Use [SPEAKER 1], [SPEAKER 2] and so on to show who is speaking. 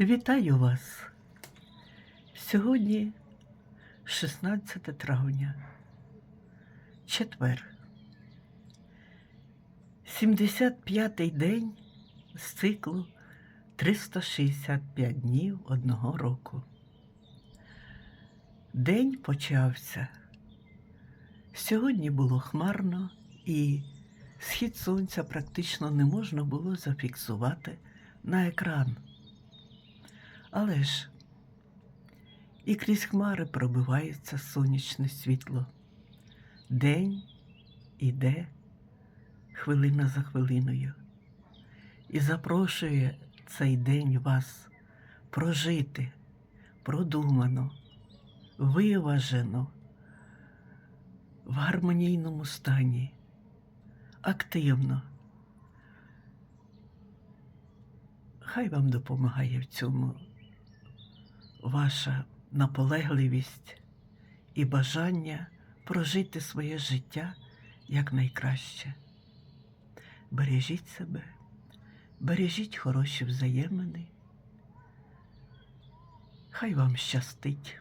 [SPEAKER 1] Вітаю вас! Сьогодні 16 травня, четвер. 75-й день з циклу 365 днів одного року. День почався. Сьогодні було хмарно і схід сонця практично не можна було зафіксувати на екран. Але ж і крізь хмари пробивається сонячне світло. День іде хвилина за хвилиною і запрошує цей день вас прожити продумано, виважено, в гармонійному стані, активно. Хай вам допомагає в цьому ваша наполегливість і бажання прожити своє життя якнайкраще. Бережіть себе, бережіть хороші взаємини. Хай вам щастить.